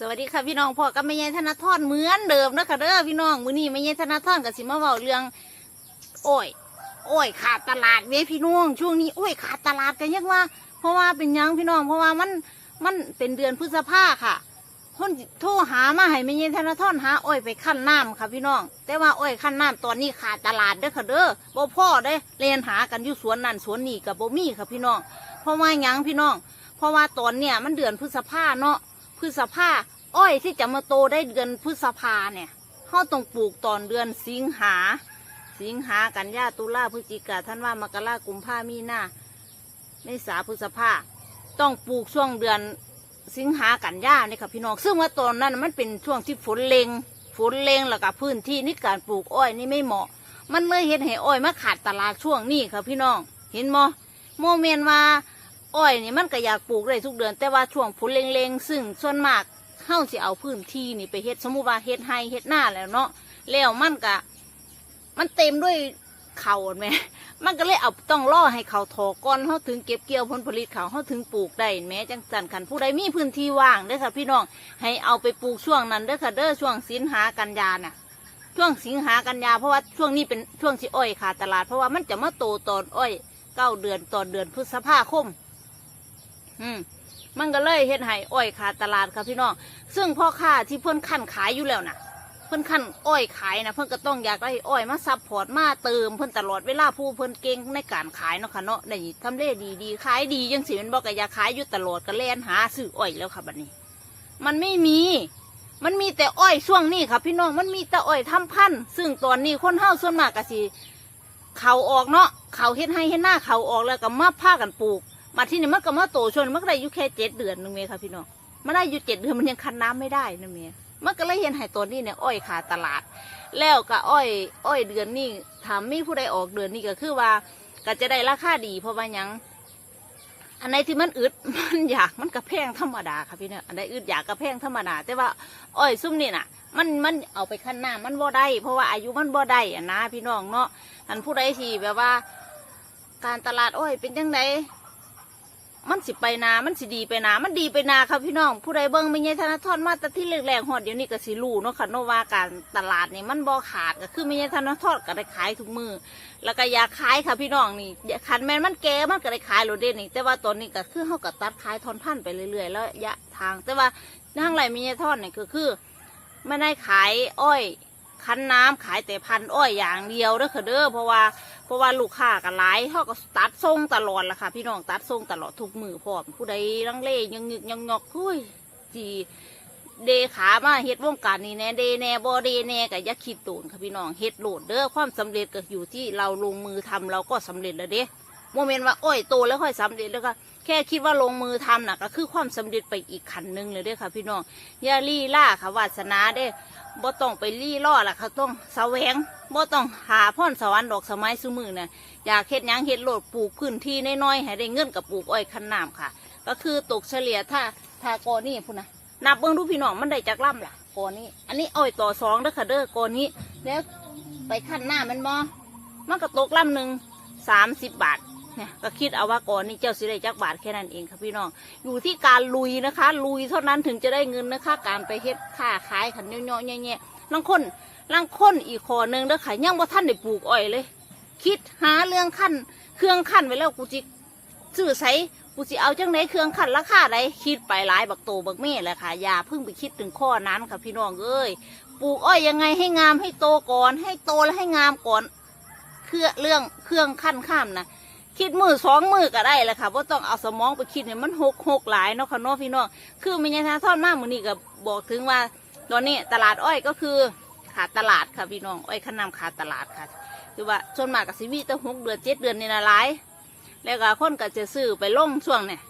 สวัสดีค่ะพี่น้องพ่อกับแม่ยายธนาทรเหมือนเดิมนะคะเด้อพี่น้องมื้อนี้แม่ยายธนาทรกับสิมาเว้าเรื่องอ้อยอ้อยขาดตลาดเว้พี่น้องช่วงนี้อ้อยขาดตลาดกันยังว่า เพราะว่าเป็นยังพี่น้อง เพราะว่ามันมันเป็นเดือนพฤษภาค่ะคนโทรหามาให้แม่ยายธนาทรหาอ้อยไปขั้นน้ำค่ะพี่น้อง แต่ว่าอ้อยขั้นน้ำตอนนี้ขาดตลาดเด้อค่ะเด้อบ่พ่อได้เรียนหากันอยู่สวนนั่นสวนนี่กับบ่มีค่ะพี่น้อง เพราะว่ายังพี่น้อง เพราะว่าตอนเนี้ยมันเดือนพฤษภาเนาะ พฤษภาอ้อยที่จะมาโตได้เดือนพฤษภาเนี่ยเขาต้องปลูกตอนเดือนสิงหา สิงหากันยาตุลาพฤศจิกาท่านว่ามกรากุมภามีนาเมษาพฤษภาต้องปลูกช่วงเดือนสิงหากันยาเนี่ยค่ะพี่น้องซึ่งว่าตอนนั้นมันเป็นช่วงที่ฝนเลงฝนเลงแล้วก็พื้นที่ในการปลูกอ้อยนี่ไม่เหมาะ มันเลยเห็นให้อ้อยมาขาดตลาดช่วงนี้ค่ะพี่น้อง เห็นมโมเมนว่า อ้อยนี่มันก็อยากปลูกได้ทุกเดือน แต่ว่าช่วงฝนเล็งๆ ซึ่งส่วนมากเฮาสิเอาพื้นที่นี่ไปเฮ็ดสมมุติว่าเฮ็ดไร่เฮ็ดหน้าแล้วเนาะแล้วมันก็มันเต็มด้วยเขาแหม่มันก็เลยเอาต้องล่อให้เขาถอก่อนเฮาถึงเก็บเกี่ยวผลผลิตเขาเฮาถึงปลูกได้แหม้จังสันคันผู้ใดมีพื้นที่ว่างเด้อค่ะพี่น้องให้เอาไปปลูกช่วงนั้นเด้อค่ะเด้อช่วงสิงหากันยาน่ะ ช่วงสิงหากันยาเพราะว่าช่วงนี้เป็นช่วงที่อ้อยขาดตลาดเพราะว่ามันจะมาโตตอนอ้อยเก้าเดือนตอนเดือนพฤษภาคม อืมมันก็เลยเฮ็ดให้อ้อยขาดตลาดค่ะพี่น้อง ซึ่งพ่อค้าที่เพิ่นขั้นขายอยู่แล้วนะเพิ่นขั้นอ้อยขายนะเพิ่นก็ต้องอยากได้อ้อยมาซับพอร์ตมาเติมเพิ่นตลอดเวลาผู้เพิ่นเก่งในการขายเนาะค่ะเนาะได้ทำเลดีดีขายดียังสิเป็นบอกก็อยากขายอยู่ตลอดก็แล่นหาซื้ออ้อยแล้วค่ะบัดนี้ มันไม่มี มันมีแต่อ้อยช่วงนี้ค่ะพี่น้อง มันมีแต่อ้อยทำพันธุ์ ซึ่งตอนนี้คนเฮาส่วนมากก็สิเขาออกเนาะเขาเฮ็ดให้เฮ็ดหน้าเขาออกแล้วก็มาพากันปลูก มาที่นี่มันก็มาโตชนมันก็ได้อยู่แค่เจ็ดเดือนนึงเมค่ะพี่น้องมันได้อยู่เจ็ดเดือนมันยังคันน้ำไม่ได้นะเมมันก็เลยเห็นให้ตัวนี้เนี่ยอ้อยขาตลาด แล้วก็อ้อย อ้อยเดือนนี้ถามมีผู้ใดออกเดือนนี้ก็คือว่าก็จะได้ราคาดีเพราะว่ายังอันไหนที่มันอึดมันอยากมันกระแพงธรรมดาค่ะพี่เนี่ยอันไหนอึดอยากกระแพงธรรมดา แต่ว่าอ้อยซุ่มนี่น่ะ มันมันเอาไปคั้นหน้ำมันบ่ได้ เพราะว่าอายุมันบ่ได้อะนะพี่น้องเนาะอันผู้ใดที่แบบว่า การตลาดอ้อยเป็นยังไง มันสิไปนา มันสิดีไปนา มันดีไปนาครับพี่น้อง ผู้ใดเบิ่งไม่ใช่ธนาทรมาแต่ที่แรกๆหอดเดี๋ยวนี้ก็สิรูเนาะค่ะเนว่าการตลาดนี่มันบ่ขาดก็คือไม่ใช่ธนาทรก็ได้ขายทุกมือ แล้วก็อยาขายค่ะพี่น้องนี่คันแมนมันแก่มันก็ได้ขายโรเด่นนี่ แต่ว่าตอนนี้ก็คือเขาก็ตัดขายทอนพันไปเรื่อยๆ แล้วยะทาง แต่ว่าทางไรมีใช่ทอดนี่ก็คือไม่ได้ขายอ้อย คั้นน้ำขายแต่พันอ้อยอย่างเดียวเด้อค่ะเด้อเพราะว่าเพราะว่าลูกค้าก็หลายเขาก็ตัดทรงตลอดละค่ะ พี่น้องตัดทรงตลอดทุกมือพร้อมผู้ใดลังเลยังยึกยังงอกคุยจีเดขามาเฮ็ดวงการนี่แน่เดแน่บอเดแน่ก็อย่าคิดตูนค่ะพี่น้องเฮ็ดโหลดเด้อความสำเร็จก็อยู่ที่เราลงมือทำเราก็สำเร็จแล้วเด้โมเมนต์ว่าอ้อยโตแล้วค่อยสำเร็จแล้วก็ แค่คิดว่าลงมือทำน่ะก็คือความสำเร็จไปอีกขั้นหนึ่งเลยเด้อค่ะ พี่น้องอย่าลี่ล่าค่ะวาสนาเด้บ่ต้องไปรี่ล่อล่ะเขาต้องแสวงบ่ต้องหาพ่อนสวรรค์ดอกสมัยสมือน่ะอยากเฮ็ดยังเฮ็ดโหลดปลูกพื้นที่น้อยๆให้ได้เงินกับปลูกอ้อยคันน้ำค่ะ ก็คือตกเฉลี่ยถ้าถ้ากอนี่พุ่นะนับเบิ่งดูพี่น้องมันได้จากล่ำล่ะกอนี้ อันนี้อ้อยต่อสองเด้อค่ะเด้อกอนี้ แล้วไปคันหน้ามันบ่มันก็ตกล่ำหนึ่งสามสิบบาท เนี่ยก็คิดเอาว่าก่อนนี้เจ้าสิได้จักบาทแค่นั้นเองค่ะพี่น้อง อยู่ที่การลุยนะคะ ลุยเท่านั้นถึงจะได้เงินนะคะ การไปเฮ็ดค้าขายขันเนาะๆแง่ๆลังคนลังคนอีกคอหนึ่งเด้อค่ะยังบ่ท่านได้ปลูกอ้อยเลย คิดหาเรื่องขั้นเครื่องขั้นไว้แล้วกูจิซื้อใสกูสิเอาจังไหนเครื่องขั้นราคาใดคิดไปหลายบักโตบักเม่แหละค่ะอย่าเพิ่งไปคิดถึงข้อนั้นค่ะพี่น้องเอ้ยปลูกอ้อยยังไงให้งามให้โตก่อน ให้โตแล้วให้งามก่อน เครื่องเรื่องเครื่องขั้นข้ามนะ คิดมือสองมือก็ได้แหละค่ะว่าต้องเอาสมองไปคิดเนี่ยมันหกหกหลายเนาะค่ะเนาะพี่น้องคือมีญาทอดมากมือนี้ก็บอกถึงว่า ตอนนี้ตลาดอ้อยก็คือขาดตลาดค่ะพี่น้องอ้อยขนำขาดตลาดค่ะ คือว่าส่วนมากกับสิวีตั้งหกเดือนเจ็ดเดือนนี่นะหลาย แล้วก็คนก็จะซื้อไปลงช่วงเนี่ย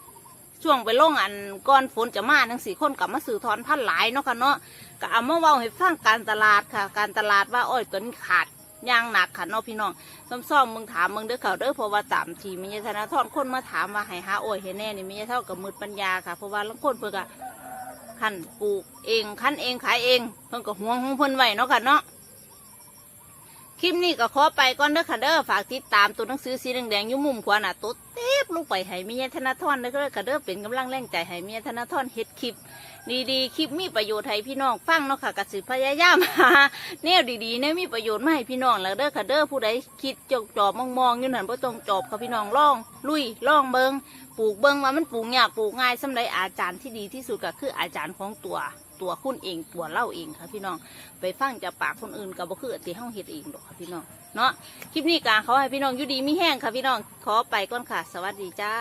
ช่วงไปลงอันก้อนฝนจะมาทั้งสี่คนกลับมาซื้อทอนพันหลายเนาะค่ะเนาะก็เอามาเว้าให้ฟังการตลาดค่ะ การตลาดว่าอ้อยตัวนี้ขาด ย่างหนักค่ะเนาะพี่น้องซ้ำซ้อมมึงถามมึงเด้อเขาเด้อเพราะว่าตามทีมีธนาทอนคนมาถามว่าให้หาโอ้ยเห้แน่นี่มีเท่ากับมืดปัญญาค่ะเพราะว่าลังคนเพื่อกะขันปลูกเองขันเองขายเองเพิ่งก็ห่วงของเพิ่นไว้เนาะค่ะเนาะ ลิปนี้ก็ขอไปก่อนเด้อค่ะเด้อฝากติดตามตัวหนังสือสีแดงๆอยู่มุมขวาหน้าตุ๊ดเต็บลงไปให้เมียธนาธรเด้อค่ะเด้อเป็นกำลังแรงใจให้เมียธนาธรเฮ็ดคลิป ดีๆคลิปมีประโยชน์ให้พี่น้องฟังเนาะค่ะกสิพยายามหาแนวดีๆเนี่ยมีประโยชน์มาให้พี่น้องแล้วเด้อค่ะเด้อผู้ใดคิดจกจอบมองๆอยู่นั่นบ่ต้องจอบค่ะพี่น้องล่อง ลุยล่องเบิงปลูกเบิงว่ามันปลูกยากปลูกง่ายสำหรับอาจารย์ที่ดีที่สุดก็คืออาจารย์ของตัว ตัวคุณเองตัวเล่าเองค่ะพี่น้อง ไปฟังจากปากคนอื่นกับบ่คือที่เฮาเห็ดเองหรอกค่ะพี่น้องเนาะคลิปนี้กาเขาให้พี่น้องอยู่ดีมีแห้งค่ะพี่น้องขอไปก่อนค่ะ สวัสดีจ้า